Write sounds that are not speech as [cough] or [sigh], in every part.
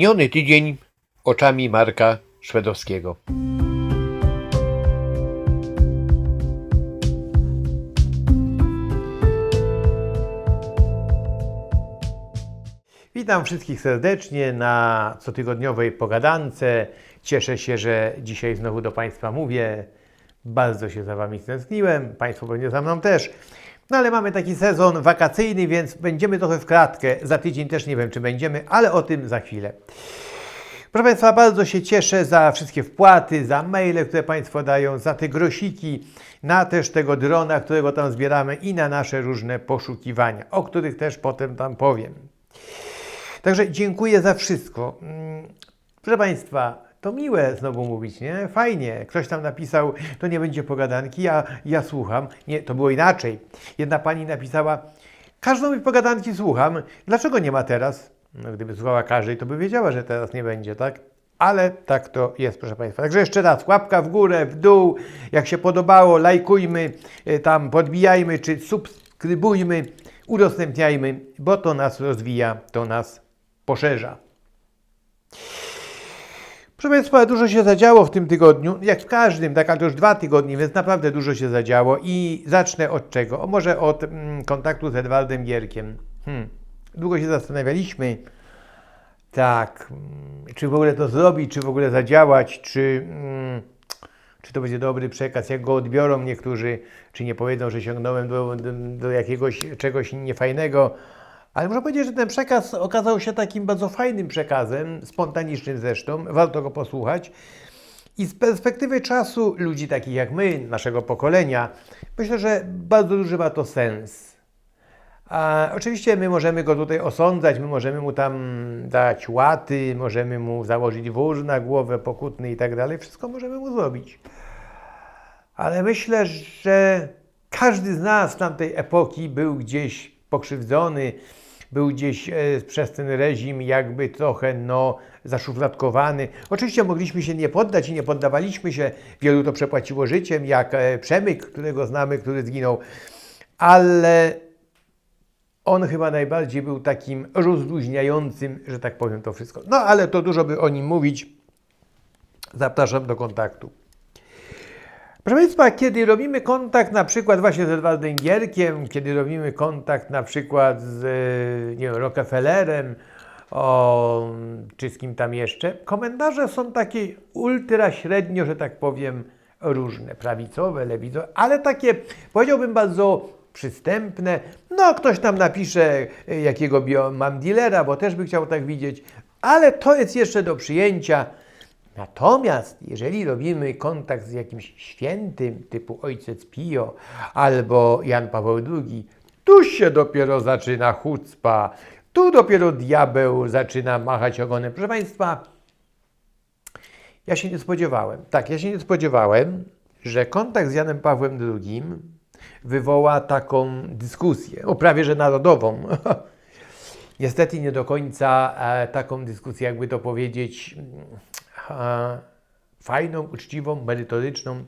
Miniony tydzień oczami Marka Szwedowskiego. Witam wszystkich serdecznie na cotygodniowej pogadance. Cieszę się, że dzisiaj znowu do Państwa mówię. Bardzo się za Wami stęskniłem, Państwo pewnie za mną też. No ale mamy taki sezon wakacyjny, więc będziemy trochę w kratkę. Za tydzień też nie wiem, czy będziemy, ale o tym za chwilę. Proszę Państwa, bardzo się cieszę za wszystkie wpłaty, za maile, które Państwo dają, za te grosiki, na też tego drona, którego tam zbieramy i na nasze różne poszukiwania, o których też potem tam powiem. Także dziękuję za wszystko. Mm, Proszę Państwa, to miłe znowu mówić, nie? Fajnie. Ktoś tam napisał, to nie będzie pogadanki, ja, ja słucham. Nie, to było inaczej. Jedna pani napisała, każdą pogadanki słucham, dlaczego nie ma teraz? No, gdyby słuchała każdej, to by wiedziała, że teraz nie będzie, tak? Ale tak to jest, proszę Państwa. Także jeszcze raz, łapka w górę, w dół. Jak się podobało, lajkujmy, y, tam podbijajmy, czy subskrybujmy, udostępniajmy, bo to nas rozwija, to nas poszerza. Proszę Państwa, dużo się zadziało w tym tygodniu, jak w każdym, tak, ale to już dwa tygodnie, więc naprawdę dużo się zadziało i zacznę od czego? O, może od mm, kontaktu z Edwardem Gierkiem. Hmm. Długo się zastanawialiśmy, tak, mm, czy w ogóle to zrobić, czy w ogóle zadziałać, czy, mm, czy to będzie dobry przekaz, jak go odbiorą niektórzy, czy nie powiedzą, że sięgnąłem do, do, do jakiegoś czegoś niefajnego. Ale muszę powiedzieć, że ten przekaz okazał się takim bardzo fajnym przekazem, spontanicznym zresztą, warto go posłuchać. I z perspektywy czasu ludzi takich jak my, naszego pokolenia, myślę, że bardzo duży ma to sens. A oczywiście my możemy go tutaj osądzać, my możemy mu tam dać łaty, możemy mu założyć wóz na głowę pokutny i tak dalej. Wszystko możemy mu zrobić. Ale myślę, że każdy z nas tamtej epoki był gdzieś pokrzywdzony, był gdzieś e, przez ten reżim jakby trochę no, zaszufladkowany. Oczywiście mogliśmy się nie poddać i nie poddawaliśmy się. Wielu to przepłaciło życiem, jak e, Przemyk, którego znamy, który zginął. Ale on chyba najbardziej był takim rozluźniającym, że tak powiem, to wszystko. No ale to dużo by o nim mówić. Zapraszam do kontaktu. Proszę Państwa, kiedy robimy kontakt na przykład właśnie z Edwardem Gierkiem, kiedy robimy kontakt na przykład z nie wiem, Rockefellerem, o, czy z kim tam jeszcze, komentarze są takie ultra średnio, że tak powiem, różne, prawicowe, lewicowe, ale takie, powiedziałbym, bardzo przystępne. No, ktoś tam napisze, jakiego bio, mam dealera, bo też by chciał tak widzieć, ale to jest jeszcze do przyjęcia. Natomiast jeżeli robimy kontakt z jakimś świętym typu Ojciec Pio albo Jan Paweł II, tu się dopiero zaczyna chucpa, tu dopiero diabeł zaczyna machać ogonem. Proszę Państwa, ja się nie spodziewałem, tak, ja się nie spodziewałem, że kontakt z Janem Pawłem II wywoła taką dyskusję, o prawie że narodową. [laughs] Niestety nie do końca e, taką dyskusję, jakby to powiedzieć, fajną, uczciwą, merytoryczną.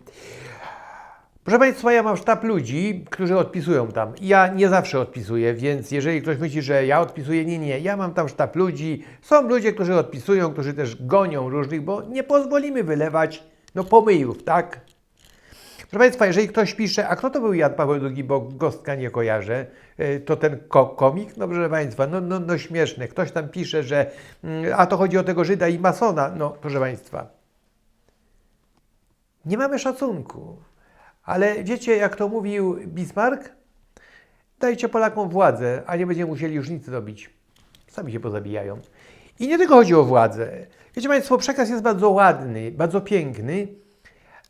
Proszę Państwa, ja mam sztab ludzi, którzy odpisują tam. Ja nie zawsze odpisuję, więc jeżeli ktoś myśli, że ja odpisuję, nie, nie. Ja mam tam sztab ludzi. Są ludzie, którzy odpisują, którzy też gonią różnych, bo nie pozwolimy wylewać no pomyjów, tak? Proszę Państwa, jeżeli ktoś pisze, a kto to był Jan Paweł II, bo Gostka nie kojarzę, y, to ten ko komik, no proszę Państwa, no, no, no śmieszne. Ktoś tam pisze, że mm, a to chodzi o tego Żyda i masona. No proszę Państwa, nie mamy szacunku. Ale wiecie, jak to mówił Bismarck? Dajcie Polakom władzę, a nie będziemy musieli już nic robić. Sami się pozabijają. I nie tylko chodzi o władzę. Wiecie Państwo, przekaz jest bardzo ładny, bardzo piękny,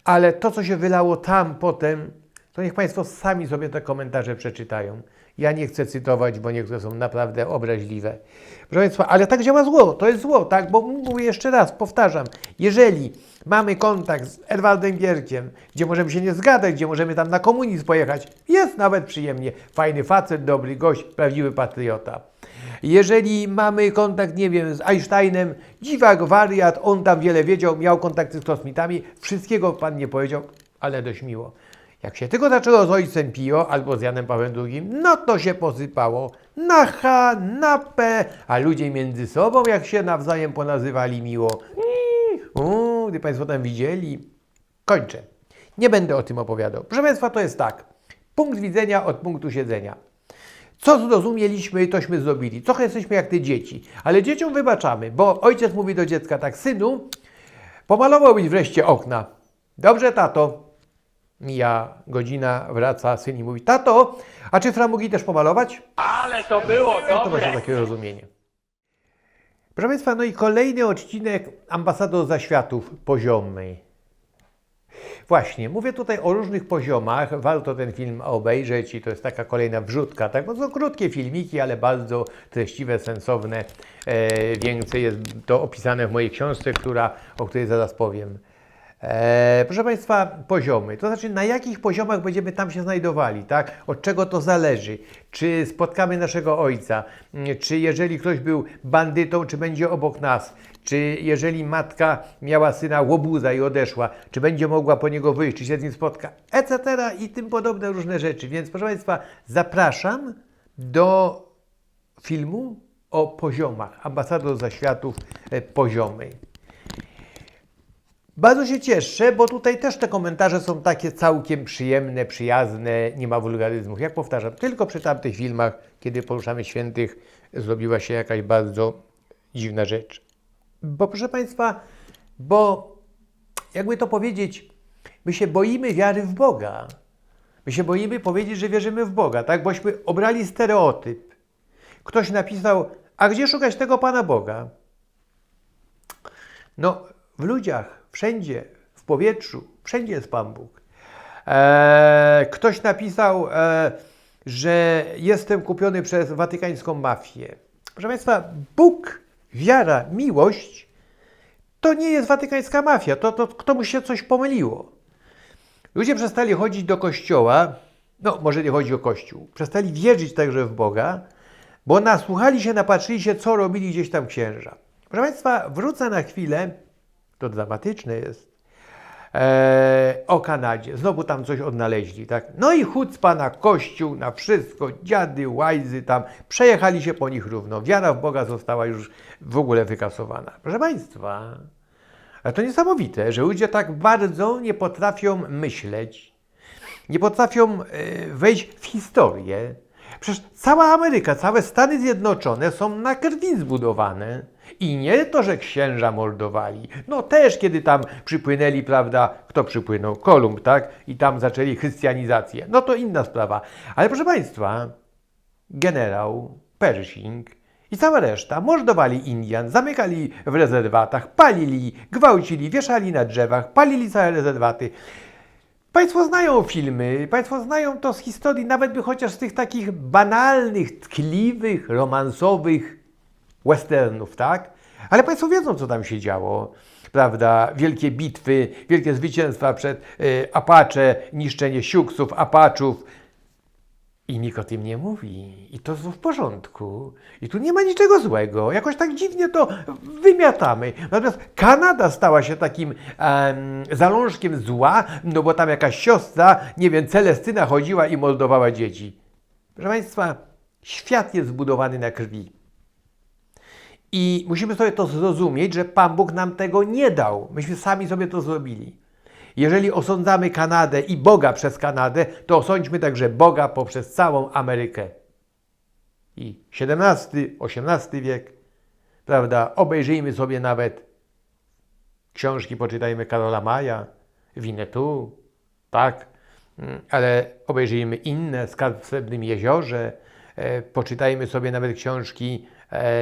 ale to, co się wylało tam potem, to niech Państwo sami sobie te komentarze przeczytają. Ja nie chcę cytować, bo niektóre są naprawdę obraźliwe. Proszę Państwa, ale tak działa zło, to jest zło, tak? Bo mówię jeszcze raz, powtarzam, jeżeli mamy kontakt z Edwardem Gierkiem, gdzie możemy się nie zgadać, gdzie możemy tam na komunizm pojechać, jest nawet przyjemnie. Fajny facet, dobry gość, prawdziwy patriota. Jeżeli mamy kontakt, nie wiem, z Einsteinem, dziwak, wariat, on tam wiele wiedział, miał kontakty z kosmitami, wszystkiego Pan nie powiedział, ale dość miło. Jak się tylko zaczęło z ojcem Pio albo z Janem Pawłem II, no to się posypało na H, na P, a ludzie między sobą, jak się nawzajem ponazywali miło. Uuu, gdy Państwo tam widzieli. Kończę. Nie będę o tym opowiadał. Proszę Państwa, to jest tak. Punkt widzenia od punktu siedzenia. Co zrozumieliśmy, tośmy zrobili. Trochę jesteśmy jak te dzieci, ale dzieciom wybaczamy, bo ojciec mówi do dziecka tak, synu, pomalowałbyś wreszcie okna. Dobrze, tato. Mija godzina, wraca syn i mówi, tato, a czy framugi też pomalować? Ale to było No to dobre. właśnie takie rozumienie. Proszę Państwa, no i kolejny odcinek Ambasador Zaświatów poziomy. Właśnie, mówię tutaj o różnych poziomach. Warto ten film obejrzeć i to jest taka kolejna wrzutka. Tak, bo są krótkie filmiki, ale bardzo treściwe, sensowne. E, więcej jest to opisane w mojej książce, która, o której zaraz powiem. E, proszę Państwa, poziomy. To znaczy, na jakich poziomach będziemy tam się znajdowali, tak? Od czego to zależy? Czy spotkamy naszego ojca? Czy jeżeli ktoś był bandytą, czy będzie obok nas? Czy jeżeli matka miała syna łobuza i odeszła, czy będzie mogła po niego wyjść, czy się z nim spotka? Etc. i tym podobne różne rzeczy. Więc proszę Państwa, zapraszam do filmu o poziomach. Ambasador zaświatów e, poziomy. Bardzo się cieszę, bo tutaj też te komentarze są takie całkiem przyjemne, przyjazne, nie ma wulgaryzmów. Jak powtarzam, tylko przy tamtych filmach, kiedy poruszamy świętych, zrobiła się jakaś bardzo dziwna rzecz. Bo proszę Państwa, bo jakby to powiedzieć, my się boimy wiary w Boga. My się boimy powiedzieć, że wierzymy w Boga, tak? Bośmy obrali stereotyp. Ktoś napisał, a gdzie szukać tego Pana Boga? No, w ludziach, wszędzie, w powietrzu, wszędzie jest Pan Bóg. Eee, ktoś napisał, e, że jestem kupiony przez watykańską mafię. Proszę Państwa, Bóg, wiara, miłość to nie jest watykańska mafia. To, to komuś się coś pomyliło. Ludzie przestali chodzić do kościoła, no może nie chodzi o kościół, przestali wierzyć także w Boga, bo nasłuchali się, napatrzyli się, co robili gdzieś tam księża. Proszę Państwa, wrócę na chwilę, to dramatyczne jest, o Kanadzie. Znowu tam coś odnaleźli, tak? No i chucpa na kościół, na wszystko, dziady, łajzy tam, przejechali się po nich równo. Wiara w Boga została już w ogóle wykasowana. Proszę Państwa, ale to niesamowite, że ludzie tak bardzo nie potrafią myśleć, nie potrafią e, wejść w historię. Przecież cała Ameryka, całe Stany Zjednoczone są na krwi zbudowane. I nie to, że księża mordowali. No też, kiedy tam przypłynęli, prawda, kto przypłynął? Kolumb, tak? I tam zaczęli chrystianizację. No to inna sprawa. Ale proszę Państwa, generał Pershing i cała reszta mordowali Indian, zamykali w rezerwatach, palili, gwałcili, wieszali na drzewach, palili całe rezerwaty. Państwo znają filmy, Państwo znają to z historii, nawet by chociaż z tych takich banalnych, tkliwych, romansowych westernów, tak? Ale Państwo wiedzą, co tam się działo, prawda? Wielkie bitwy, wielkie zwycięstwa przed y, Apache, niszczenie Siuksów, Apaczów. I nikt o tym nie mówi. I to w porządku. I tu nie ma niczego złego. Jakoś tak dziwnie to wymiatamy. Natomiast Kanada stała się takim em, zalążkiem zła, no bo tam jakaś siostra, nie wiem, Celestyna chodziła i mordowała dzieci. Proszę Państwa, świat jest zbudowany na krwi. I musimy sobie to zrozumieć, że Pan Bóg nam tego nie dał. Myśmy sami sobie to zrobili. Jeżeli osądzamy Kanadę i Boga przez Kanadę, to osądźmy także Boga poprzez całą Amerykę. I XVII, XVIII wiek, prawda? Obejrzyjmy sobie nawet książki, poczytajmy Karola Maja, Winnetou, tak? Mm, Ale obejrzyjmy inne, Skarb w Srebrnym Jeziorze, e, poczytajmy sobie nawet książki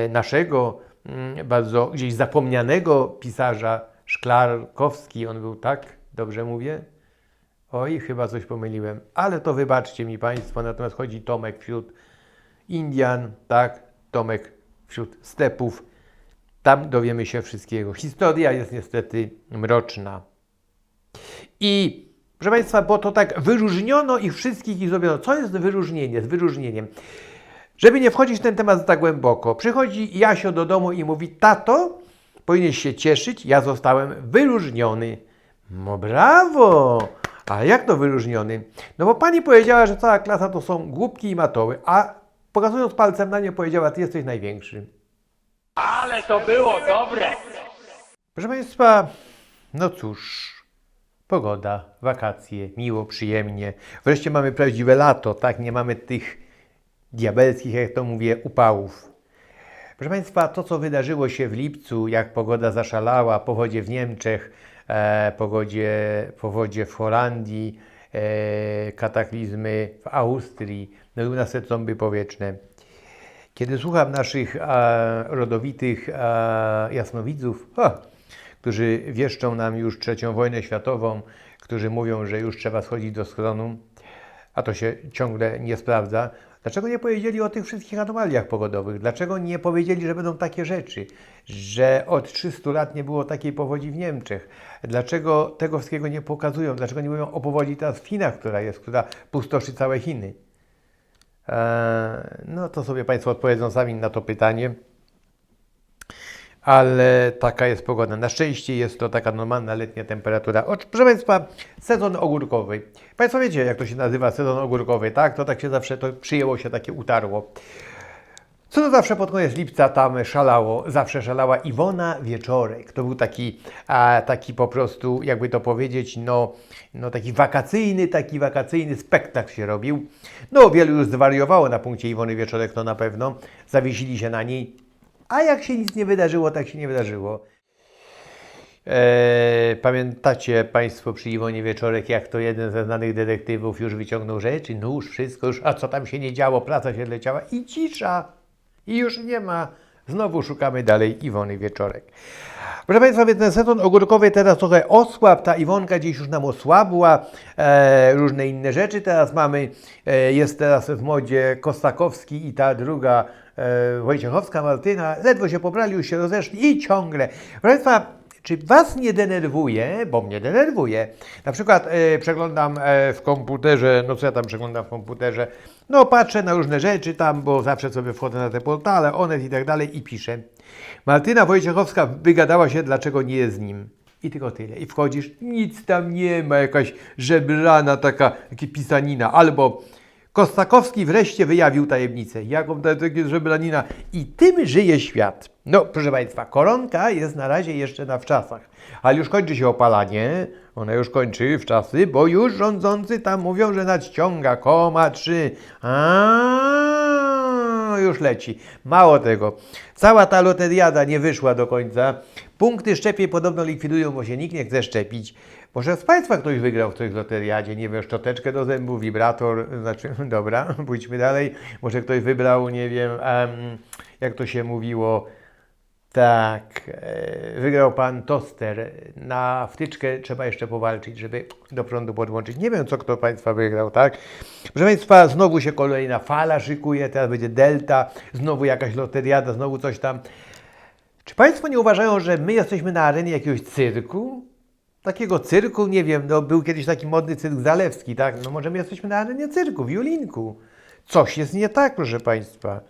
naszego, mm, bardzo gdzieś zapomnianego pisarza, Szklarkowski, on był tak, dobrze mówię? Oj, chyba coś pomyliłem, ale to wybaczcie mi Państwo, natomiast chodzi Tomek wśród Indian, tak, Tomek wśród stepów, tam dowiemy się wszystkiego. Historia jest niestety mroczna. I proszę Państwa, bo to tak wyróżniono ich wszystkich i zrobiono. Co jest wyróżnienie z wyróżnieniem? Żeby nie wchodzić w ten temat tak głęboko, przychodzi Jasio do domu i mówi: Tato, powinieneś się cieszyć, ja zostałem wyróżniony. No brawo! A jak to wyróżniony? No bo pani powiedziała, że cała klasa to są głupki i matoły, a pokazując palcem na nie powiedziała, ty jesteś największy. Ale to było dobre! Proszę Państwa, no cóż, pogoda, wakacje, miło, przyjemnie. Wreszcie mamy prawdziwe lato, tak? Nie mamy tych diabelskich, jak to mówię, upałów. Proszę Państwa, to co wydarzyło się w lipcu, jak pogoda zaszalała, powodzie w Niemczech, e, pogodzie, powodzie w Holandii, e, kataklizmy w Austrii, no i u nas te trąby powietrzne. Kiedy słucham naszych e, rodowitych e, jasnowidzów, ha, którzy wieszczą nam już trzecią wojnę światową, którzy mówią, że już trzeba schodzić do schronu, a to się ciągle nie sprawdza, dlaczego nie powiedzieli o tych wszystkich anomaliach pogodowych? Dlaczego nie powiedzieli, że będą takie rzeczy? Że od 300 lat nie było takiej powodzi w Niemczech? Dlaczego tego wszystkiego nie pokazują? Dlaczego nie mówią o powodzi teraz w Chinach, która jest, która pustoszy całe Chiny? Eee, No to sobie Państwo odpowiedzą sami na to pytanie. Ale taka jest pogoda. Na szczęście jest to taka normalna letnia temperatura. O, proszę Państwa, sezon ogórkowy. Państwo wiecie, jak to się nazywa sezon ogórkowy, tak? To tak się zawsze, to przyjęło się, takie utarło. Co to zawsze pod koniec lipca tam szalało? Zawsze szalała Iwona Wieczorek. To był taki, a, taki po prostu, jakby to powiedzieć, no, no taki wakacyjny, taki wakacyjny spektakl się robił. No, wielu już zwariowało na punkcie Iwony Wieczorek, to na pewno. Zawiesili się na niej. A jak się nic nie wydarzyło, tak się nie wydarzyło. Eee, pamiętacie Państwo przy Iwonie Wieczorek, jak to jeden ze znanych detektywów już wyciągnął rzeczy, nóż, wszystko już, a co tam się nie działo, praca się leciała i cisza. I już nie ma. Znowu szukamy dalej Iwony Wieczorek. Proszę Państwa, więc ten sezon ogórkowy teraz trochę osłabł, ta Iwonka gdzieś już nam osłabła, e, różne inne rzeczy teraz mamy, e, jest teraz w modzie Kostakowski i ta druga e, Wojciechowska Martyna, ledwo się pobrali, już się rozeszli i ciągle. Proszę Państwa, czy Was nie denerwuje, bo mnie denerwuje, na przykład e, przeglądam e, w komputerze, no co ja tam przeglądam w komputerze, no patrzę na różne rzeczy tam, bo zawsze sobie wchodzę na te portale, Onet i tak dalej i piszę. Martyna Wojciechowska wygadała się, dlaczego nie jest z nim. I tylko tyle. I wchodzisz, nic tam nie ma, jakaś żebrana taka, taka pisanina. Albo Kostakowski wreszcie wyjawił tajemnicę. Jaką jest żebranina? I tym żyje świat. No, proszę Państwa, koronka jest na razie jeszcze na wczasach. Ale już kończy się opalanie. Ona już kończy w czasy, bo już rządzący tam mówią, że nadciąga koma 3. A już leci. Mało tego. Cała ta loteriada nie wyszła do końca. Punkty szczepień podobno likwidują, bo się nikt nie chce szczepić. Może z Państwa ktoś wygrał w tej loteriadzie, nie wiem, szczoteczkę do zębów, wibrator, znaczy, [laughs] dobra, [laughs] pójdźmy dalej. Może ktoś wybrał, nie wiem, em, jak to się mówiło, tak, e, wygrał pan toster. Na wtyczkę trzeba jeszcze powalczyć, żeby do prądu podłączyć. Nie wiem, co kto Państwa wygrał, tak? Proszę Państwa, znowu się kolejna fala szykuje, teraz będzie delta, znowu jakaś loteriada, znowu coś tam. Czy Państwo nie uważają, że my jesteśmy na arenie jakiegoś cyrku? Takiego cyrku, nie wiem, no był kiedyś taki modny cyrk Zalewski, tak? No może my jesteśmy na arenie cyrku, w Julinku. Coś jest nie tak, proszę Państwa.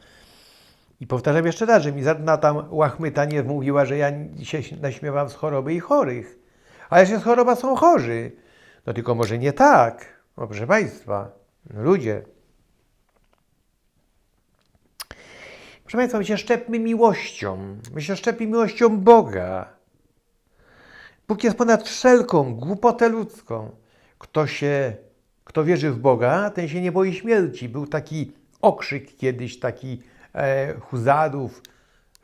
I powtarzam jeszcze raz, że mi żadna tam łachmyta nie mówiła, że ja się naśmiewam z choroby i chorych. Ale się z choroba są chorzy. No tylko może nie tak. No proszę Państwa, no ludzie. Proszę Państwa, my się szczepmy miłością. My się szczepi miłością Boga. Bóg jest ponad wszelką głupotę ludzką. Kto się, kto wierzy w Boga, ten się nie boi śmierci. Był taki okrzyk kiedyś, taki e, huzarów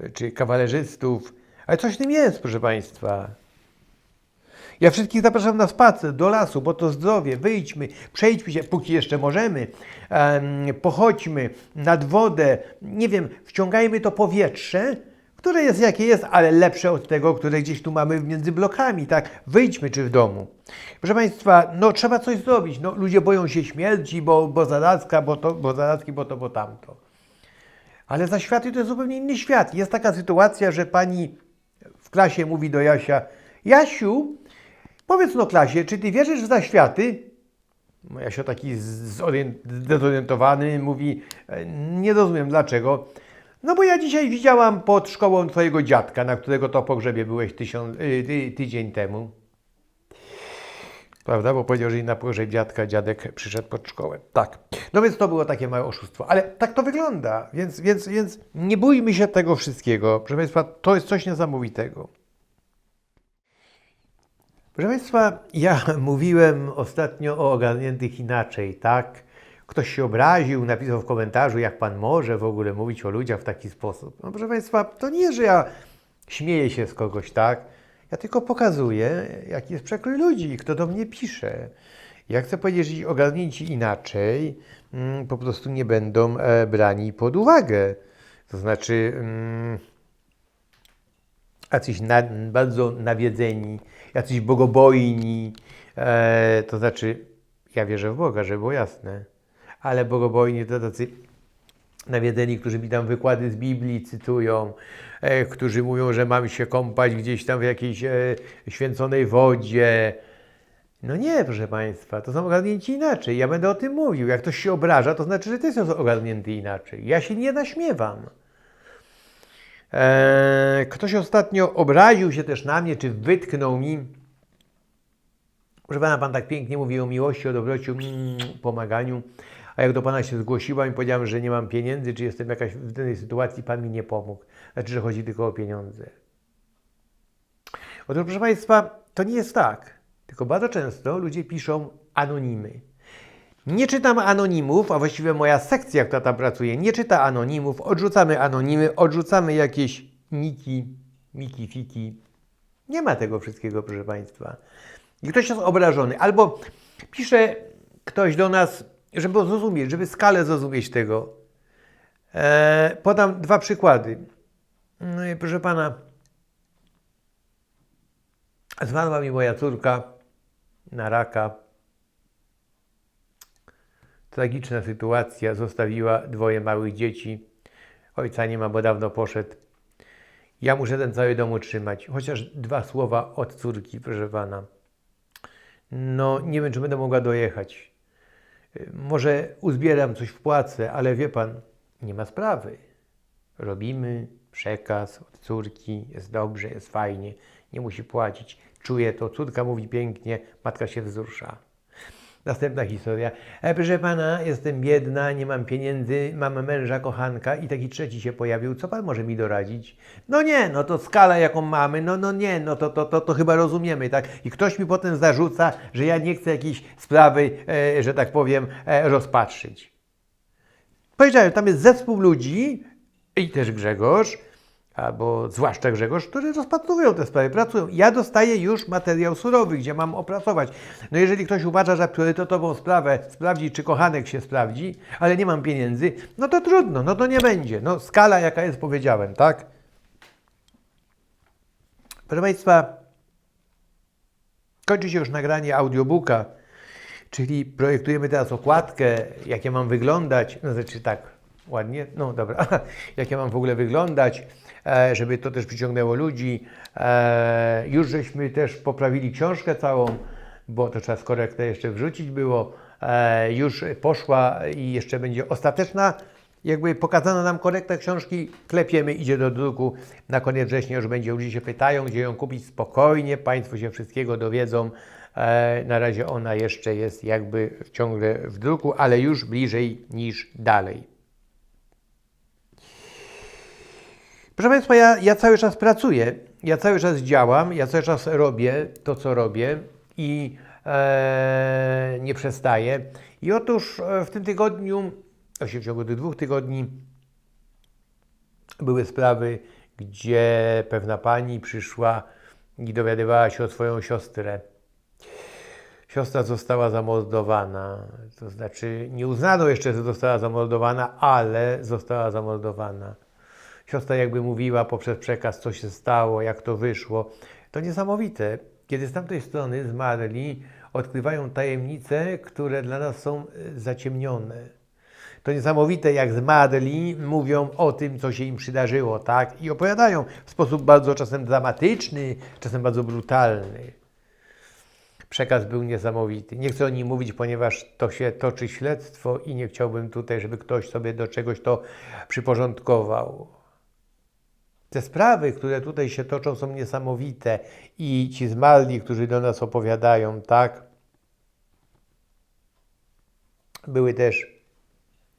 e, czy kawalerzystów. Ale coś w tym jest, proszę Państwa. Ja wszystkich zapraszam na spacer, do lasu, bo to zdrowie. Wyjdźmy, przejdźmy się, póki jeszcze możemy. Em, pochodźmy nad wodę. Nie wiem, wciągajmy to powietrze, które jest jakie jest, ale lepsze od tego, które gdzieś tu mamy między blokami, tak? Wyjdźmy czy w domu. Proszę Państwa, no trzeba coś zrobić. No, ludzie boją się śmierci, bo, bo zarazka, bo to, bo zarazki, bo to, bo tamto. Ale za światy to jest zupełnie inny świat. Jest taka sytuacja, że pani w klasie mówi do Jasia, Jasiu, powiedz no klasie, czy ty wierzysz w zaświaty? Jasio taki zorient- zdezorientowany mówi, "E, nie rozumiem dlaczego. No bo ja dzisiaj widziałam pod szkołą twojego dziadka, na którego to pogrzebie byłeś tysiąc, y, ty, tydzień temu. Prawda? Bo powiedział, że na pogrzeb dziadka dziadek przyszedł pod szkołę. Tak. No więc to było takie małe oszustwo. Ale tak to wygląda. Więc, więc, więc nie bójmy się tego wszystkiego. Proszę Państwa, to jest coś niesamowitego. Proszę Państwa, ja [laughs] mówiłem ostatnio o ogarniętych inaczej, tak? Ktoś się obraził, napisał w komentarzu, jak Pan może w ogóle mówić o ludziach w taki sposób. No proszę Państwa, to nie, że ja śmieję się z kogoś, tak? Ja tylko pokazuję, jaki jest przekrój ludzi kto do mnie pisze. Ja chcę powiedzieć, że ci ogarnięci inaczej mm, po prostu nie będą e, brani pod uwagę. To znaczy... Mm, jacyś na, bardzo nawiedzeni, jacyś bogobojni, e, to znaczy, ja wierzę w Boga, żeby było jasne, ale bogobojni to tacy nawiedzeni, którzy mi tam wykłady z Biblii cytują, e, którzy mówią, że mam się kąpać gdzieś tam w jakiejś e, święconej wodzie. No nie, proszę Państwa, to są ogarnięci inaczej. Ja będę o tym mówił. Jak ktoś się obraża, to znaczy, że też jest ogarnięty inaczej. Ja się nie naśmiewam. Eee, ktoś ostatnio obraził się też na mnie, czy wytknął mi. Proszę pana, pan tak pięknie mówi o miłości, o dobrociu, mm, pomaganiu. A jak do pana się zgłosiłam i powiedziałem, że nie mam pieniędzy, czy jestem jakaś w danej sytuacji, pan mi nie pomógł. Znaczy, że chodzi tylko o pieniądze. Otóż, proszę państwa, to nie jest tak. Tylko bardzo często ludzie piszą anonimy. Nie czytam anonimów, a właściwie moja sekcja, która tam pracuje, nie czyta anonimów. Odrzucamy anonimy, odrzucamy jakieś niki, miki, fiki. Nie ma tego wszystkiego, proszę Państwa. I ktoś jest obrażony. Albo pisze ktoś do nas, żeby zrozumieć, żeby skalę zrozumieć tego. Eee, podam dwa przykłady. I proszę Pana, zmarła mi moja córka na raka. Tragiczna sytuacja, zostawiła dwoje małych dzieci. Ojca nie ma, bo dawno poszedł. Ja muszę ten cały dom utrzymać. Chociaż dwa słowa od córki, proszę pana. No, nie wiem, czy będę mogła dojechać. Może uzbieram coś w płacę, ale wie pan, nie ma sprawy. Robimy przekaz od córki, jest dobrze, jest fajnie, nie musi płacić. Czuję to, córka mówi pięknie, matka się wzrusza. Następna historia. E, proszę pana, jestem biedna, nie mam pieniędzy, mam męża, kochanka i taki trzeci się pojawił. Co pan może mi doradzić? No nie, no to skala jaką mamy, no no nie, no to, to, to, to chyba rozumiemy, tak? I ktoś mi potem zarzuca, że ja nie chcę jakiejś sprawy, e, że tak powiem, e, rozpatrzyć. Powiedziałem, tam jest zespół ludzi i też Grzegorz, albo zwłaszcza Grzegorz, którzy rozpatrują te sprawy, pracują. Ja dostaję już materiał surowy, gdzie mam opracować. No jeżeli ktoś uważa za priorytetową sprawę sprawdzić, czy kochanek się sprawdzi, ale nie mam pieniędzy, no to trudno, no to nie będzie. No skala jaka jest, powiedziałem, tak? Proszę Państwa, kończy się już nagranie audiobooka, czyli projektujemy teraz okładkę, jakie mam wyglądać, no znaczy tak, ładnie, no dobra, [laughs] jakie mam w ogóle wyglądać, żeby to też przyciągnęło ludzi. E, Już żeśmy też poprawili książkę całą, bo to trzeba korektę jeszcze wrzucić było. E, Już poszła i jeszcze będzie ostateczna jakby pokazano nam korektę książki, klepiemy, idzie do druku. Na koniec września już będzie, ludzie się pytają, gdzie ją kupić spokojnie, Państwo się wszystkiego dowiedzą. E, na razie ona jeszcze jest jakby ciągle w druku, ale już bliżej niż dalej. Proszę Państwa, ja, ja cały czas pracuję, ja cały czas działam, ja cały czas robię to, co robię i e, nie przestaję. I otóż e, w tym tygodniu, w ciągu tych dwóch tygodni, były sprawy, gdzie pewna pani przyszła i dowiadywała się o swoją siostrę. Siostra została zamordowana, to znaczy nie uznano jeszcze, że została zamordowana, ale została zamordowana. Siostra jakby mówiła poprzez przekaz, co się stało, jak to wyszło. To niesamowite, kiedy z tamtej strony zmarli odkrywają tajemnice, które dla nas są e, zaciemnione. To niesamowite, jak zmarli mówią o tym, co się im przydarzyło, tak? I opowiadają w sposób bardzo czasem dramatyczny, czasem bardzo brutalny. Przekaz był niesamowity. Nie chcę o nim mówić, ponieważ to się toczy śledztwo i nie chciałbym tutaj, żeby ktoś sobie do czegoś to przyporządkował. Te sprawy, które tutaj się toczą, są niesamowite i ci zmarli, którzy do nas opowiadają, tak? Były też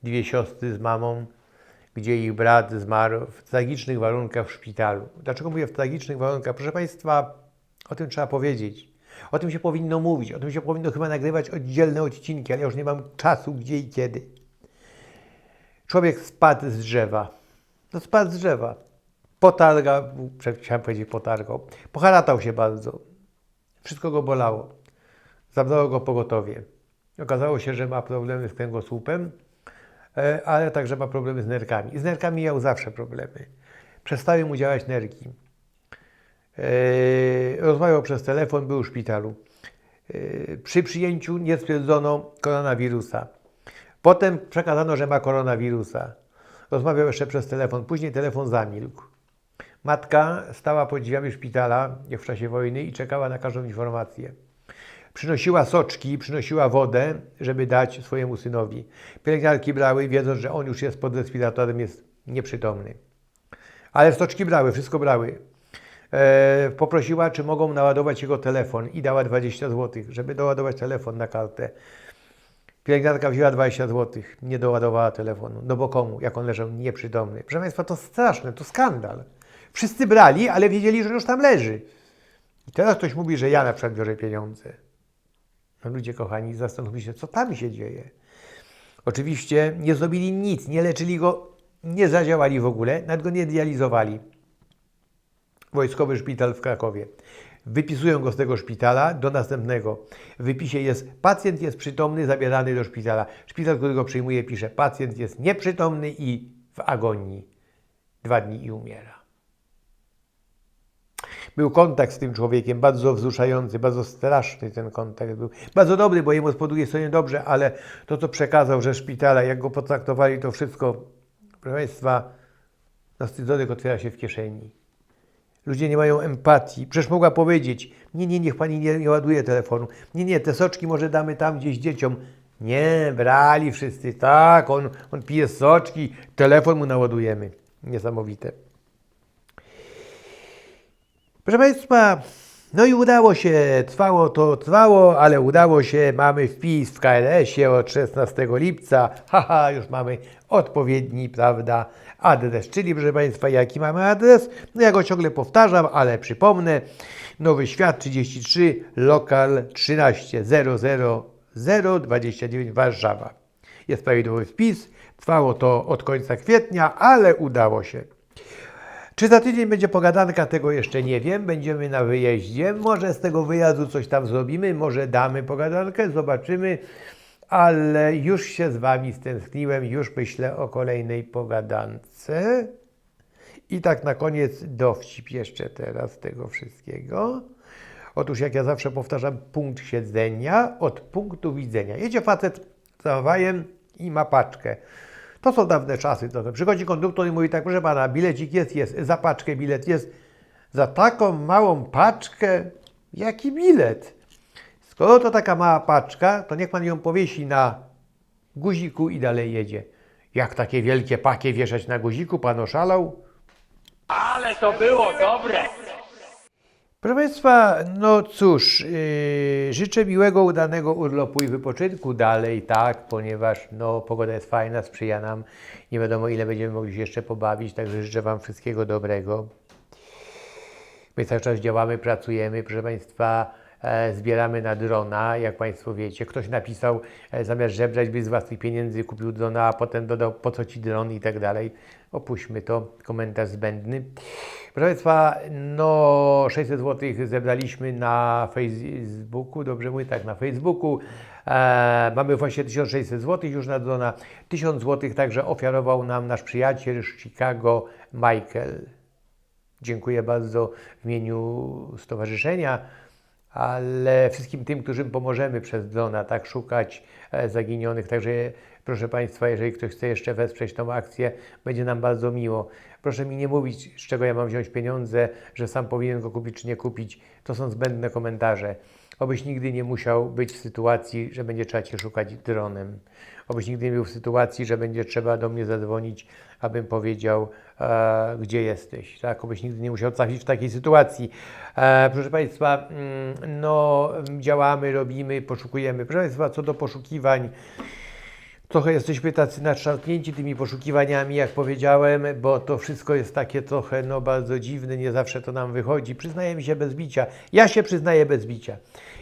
dwie siostry z mamą, gdzie ich brat zmarł w tragicznych warunkach w szpitalu. Dlaczego mówię w tragicznych warunkach? Proszę Państwa, o tym trzeba powiedzieć. O tym się powinno mówić, o tym się powinno chyba nagrywać oddzielne odcinki, ale ja już nie mam czasu, gdzie i kiedy. Człowiek spadł z drzewa. No spadł z drzewa. Potarga, chciałem powiedzieć potargał. Poharatał się bardzo. Wszystko go bolało. Zabrało go pogotowie. Okazało się, że ma problemy z kręgosłupem, e, ale także ma problemy z nerkami. Z nerkami miał zawsze problemy. Przestały mu działać nerki. E, Rozmawiał przez telefon, był w szpitalu. E, Przy przyjęciu nie stwierdzono koronawirusa. Potem przekazano, że ma koronawirusa. Rozmawiał jeszcze przez telefon, później telefon zamilkł. Matka stała pod drzwiami szpitala, jak w czasie wojny, i czekała na każdą informację. Przynosiła soczki, przynosiła wodę, żeby dać swojemu synowi. Pielęgniarki brały, wiedząc, że on już jest pod respiratorem, jest nieprzytomny. Ale soczki brały, wszystko brały. E, poprosiła, czy mogą naładować jego telefon i dała 20 zł, żeby doładować telefon na kartę. Pielęgniarka wzięła 20 zł, nie doładowała telefonu. No bo komu, jak on leżał nieprzytomny. Proszę Państwa, to straszne, to skandal. Wszyscy brali, ale wiedzieli, że już tam leży. I teraz ktoś mówi, że ja na przykład biorę pieniądze. No ludzie kochani, zastanówmy się, co tam się dzieje. Oczywiście nie zrobili nic, nie leczyli go, nie zadziałali w ogóle, nawet go nie dializowali. Wojskowy szpital w Krakowie. Wypisują go z tego szpitala do następnego. W wypisie jest pacjent jest przytomny, zabierany do szpitala. Szpital, który go przyjmuje, pisze pacjent jest nieprzytomny i w agonii. Dwa dni i umiera. Był kontakt z tym człowiekiem, bardzo wzruszający, bardzo straszny ten kontakt był. Bardzo dobry, bo jemu po drugiej stronie dobrze, ale to, co przekazał, że szpitala, jak go potraktowali, to wszystko, proszę Państwa, scyzoryk otwiera się w kieszeni. Ludzie nie mają empatii. Przecież mogła powiedzieć, nie, nie, niech Pani nie, nie ładuje telefonu. Nie, nie, te soczki może damy tam gdzieś dzieciom. Nie, brali wszyscy, tak, on, on pije soczki, telefon mu naładujemy. Niesamowite. Proszę Państwa, no i udało się, trwało to, trwało, ale udało się, mamy wpis w KRS-ie od 16 lipca, haha, już mamy odpowiedni, prawda, adres, czyli proszę Państwa, jaki mamy adres? No ja go ciągle powtarzam, ale przypomnę, Nowy Świat 33, lokal 13 000 29 Warszawa. Jest prawidłowy wpis, trwało to od końca kwietnia, ale udało się. Czy za tydzień będzie pogadanka, tego jeszcze nie wiem. Będziemy na wyjeździe. Może z tego wyjazdu coś tam zrobimy, może damy pogadankę, zobaczymy. Ale już się z Wami stęskniłem, już myślę o kolejnej pogadance. I tak na koniec dowcip jeszcze teraz tego wszystkiego. Otóż jak ja zawsze powtarzam, punkt siedzenia od punktu widzenia. Jedzie facet tramwajem i ma paczkę. To są dawne czasy. To, to przychodzi konduktor i mówi tak, proszę pana, bilecik jest, jest, za paczkę bilet jest. Za taką małą paczkę? Jaki bilet? Skoro to taka mała paczka, to niech pan ją powiesi na guziku i dalej jedzie. Jak takie wielkie pakie wieszać na guziku, pan oszalał? Ale to było dobre. Proszę Państwa, no cóż, yy, życzę miłego, udanego urlopu i wypoczynku dalej, tak, ponieważ no, pogoda jest fajna, sprzyja nam, nie wiadomo ile będziemy mogli się jeszcze pobawić, także życzę Wam wszystkiego dobrego. My cały czas działamy, pracujemy, proszę Państwa, zbieramy na drona, jak Państwo wiecie. Ktoś napisał, e, zamiast żebrać, by z własnych pieniędzy kupił drona, a potem dodał, po co Ci dron i tak dalej. Opuśćmy to, komentarz zbędny. Proszę Państwa, no 600 zł zebraliśmy na Facebooku, dobrze mówię, tak, na Facebooku. E, mamy właśnie 1600 zł już na drona. 1000 zł także ofiarował nam nasz przyjaciel z Chicago, Michael. Dziękuję bardzo w imieniu stowarzyszenia, ale wszystkim tym, którym pomożemy przez drona, tak szukać e, zaginionych. Także proszę Państwa, jeżeli ktoś chce jeszcze wesprzeć tą akcję, będzie nam bardzo miło. Proszę mi nie mówić, z czego ja mam wziąć pieniądze, że sam powinien go kupić czy nie kupić. To są zbędne komentarze. Obyś nigdy nie musiał być w sytuacji, że będzie trzeba Cię szukać dronem. Obyś nigdy nie był w sytuacji, że będzie trzeba do mnie zadzwonić, abym powiedział, e, gdzie jesteś. Tak? Obyś nigdy nie musiał trafić w takiej sytuacji. E, proszę Państwa, mm, no działamy, robimy, poszukujemy. Proszę Państwa, co do poszukiwań, Trochę jesteśmy tacy nadszarpnięci tymi poszukiwaniami, jak powiedziałem, bo to wszystko jest takie trochę no, bardzo dziwne, nie zawsze to nam wychodzi. Przyznajemy się bez bicia. Ja się przyznaję bez bicia.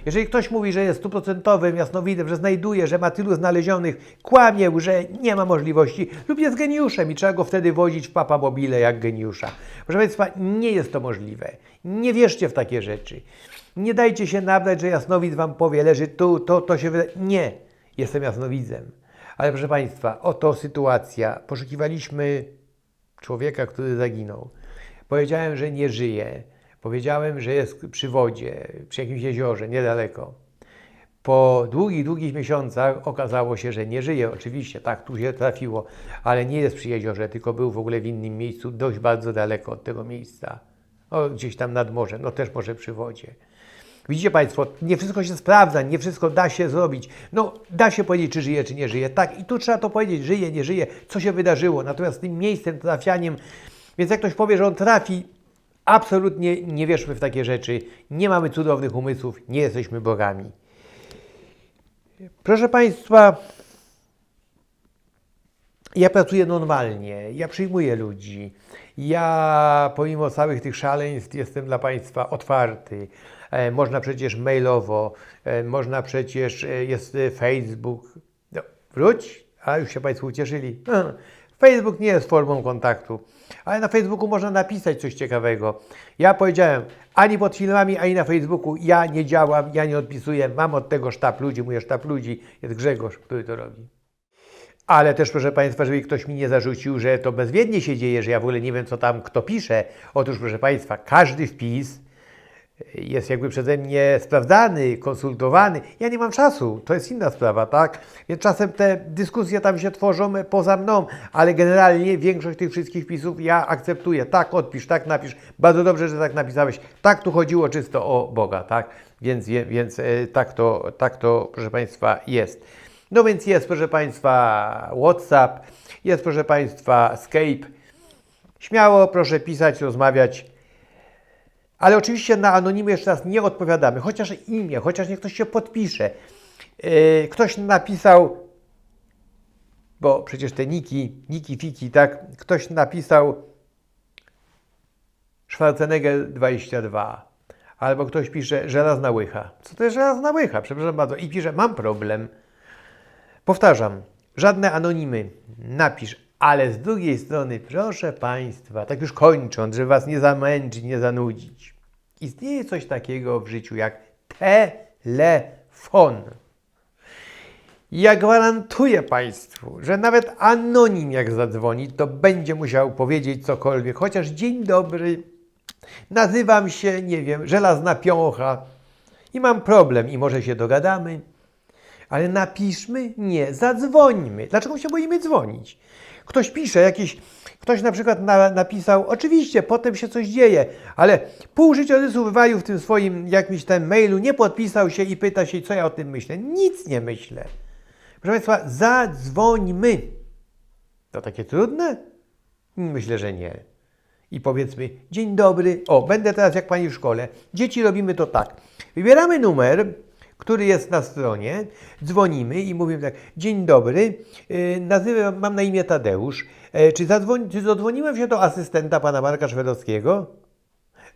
Jeżeli ktoś mówi, że jest stuprocentowym jasnowidem, że znajduje, że ma tylu znalezionych, kłamie, że nie ma możliwości lub jest geniuszem i trzeba go wtedy wozić w papa mobile jak geniusza. Proszę Państwa, nie jest to możliwe. Nie wierzcie w takie rzeczy. Nie dajcie się nabrać, że jasnowid Wam powie, leży tu, to, to się wydaje. Nie, jestem jasnowidzem. Ale proszę Państwa, oto sytuacja. Poszukiwaliśmy człowieka, który zaginął. Powiedziałem, że nie żyje. Powiedziałem, że jest przy wodzie, przy jakimś jeziorze, niedaleko. Po długich, długich miesiącach okazało się, że nie żyje. Oczywiście, tak, tu się trafiło, ale nie jest przy jeziorze, tylko był w ogóle w innym miejscu, dość bardzo daleko od tego miejsca. O, gdzieś tam nad morzem, no też może przy wodzie. Widzicie Państwo, nie wszystko się sprawdza, nie wszystko da się zrobić. No, da się powiedzieć, czy żyje, czy nie żyje. Tak, i tu trzeba to powiedzieć, żyje, nie żyje, co się wydarzyło. Natomiast tym miejscem, trafianiem, więc jak ktoś powie, że on trafi, absolutnie nie wierzmy w takie rzeczy. Nie mamy cudownych umysłów, nie jesteśmy bogami. Proszę Państwa, ja pracuję normalnie, ja przyjmuję ludzi. Ja pomimo całych tych szaleństw jestem dla Państwa otwarty. E, można przecież mailowo, e, można przecież, e, jest Facebook. No, wróć, a już się Państwo ucieszyli. [laughs] Facebook nie jest formą kontaktu, ale na Facebooku można napisać coś ciekawego. Ja powiedziałem, ani pod filmami, ani na Facebooku ja nie działam, ja nie odpisuję, mam od tego sztab ludzi, mój sztab ludzi jest Grzegorz, który to robi. Ale też, proszę Państwa, żeby ktoś mi nie zarzucił, że to bezwiednie się dzieje, że ja w ogóle nie wiem, co tam kto pisze. Otóż, proszę Państwa, każdy wpis jest jakby przeze mnie sprawdzany, konsultowany. Ja nie mam czasu, to jest inna sprawa, tak? Więc czasem te dyskusje tam się tworzą poza mną, ale generalnie większość tych wszystkich wpisów ja akceptuję. Tak, odpisz, tak napisz. Bardzo dobrze, że tak napisałeś. Tak, tu chodziło czysto o Boga, tak? Więc, więc e, tak, to, tak to, proszę Państwa, jest. No więc jest, proszę Państwa, WhatsApp, jest, proszę Państwa, Skype. Śmiało proszę pisać, rozmawiać. Ale oczywiście na anonimy jeszcze raz nie odpowiadamy, chociaż imię, chociaż niech ktoś się podpisze. Yy, ktoś napisał, bo przecież te niki, niki fiki, tak? Ktoś napisał Schwarzenegger 22. Albo ktoś pisze żelazna łycha. Co to jest żelazna łycha? Przepraszam bardzo. I pisze, mam problem. Powtarzam, żadne anonimy. Napisz, ale z drugiej strony, proszę Państwa, tak już kończąc, żeby Was nie zamęczyć, nie zanudzić. Istnieje coś takiego w życiu jak telefon. Ja gwarantuję Państwu, że nawet anonim jak zadzwoni, to będzie musiał powiedzieć cokolwiek, chociaż dzień dobry, nazywam się, nie wiem, żelazna piącha i mam problem i może się dogadamy, ale napiszmy, nie, zadzwońmy. Dlaczego się boimy dzwonić? Ktoś pisze jakieś, ktoś na przykład na, napisał, oczywiście, potem się coś dzieje, ale pół życiorysu wywalił w tym swoim jakimś tam mailu, nie podpisał się i pyta się, co ja o tym myślę. Nic nie myślę. Proszę Państwa, zadzwońmy. To takie trudne? Myślę, że nie. I powiedzmy, dzień dobry, o, będę teraz jak pani w szkole. Dzieci robimy to tak. Wybieramy numer, który jest na stronie, dzwonimy i mówimy tak, dzień dobry, yy, nazywam, mam na imię Tadeusz, e, czy, zadzwoni, czy zadzwoniłem się do asystenta pana Marka Szwedowskiego?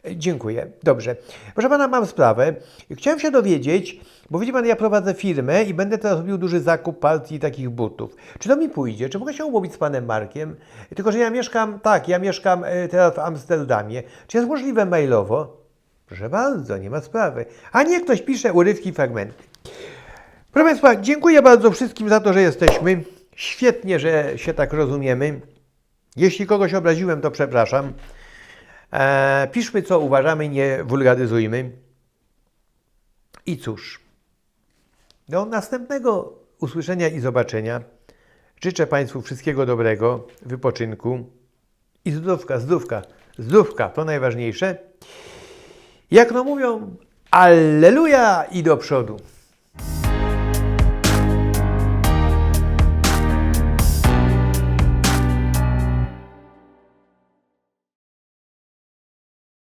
E, Dziękuję, dobrze. Proszę pana, mam sprawę. Chciałem się dowiedzieć, bo widzi pan, ja prowadzę firmę i będę teraz robił duży zakup partii takich butów. Czy to mi pójdzie? Czy mogę się umówić z panem Markiem? Tylko, że ja mieszkam, tak, ja mieszkam e, teraz w Amsterdamie. Czy jest możliwe mailowo? Proszę bardzo, nie ma sprawy. A nie ktoś pisze urywki, fragmenty. Proszę Państwa, dziękuję bardzo wszystkim za to, że jesteśmy. Świetnie, że się tak rozumiemy. Jeśli kogoś obraziłem, to przepraszam. E, piszmy, co uważamy, nie wulgaryzujmy. I cóż, do następnego usłyszenia i zobaczenia. Życzę Państwu wszystkiego dobrego, wypoczynku i zdrówka, zdrówka, zdrówka, to najważniejsze. Jak no mówią, Alleluja i do przodu.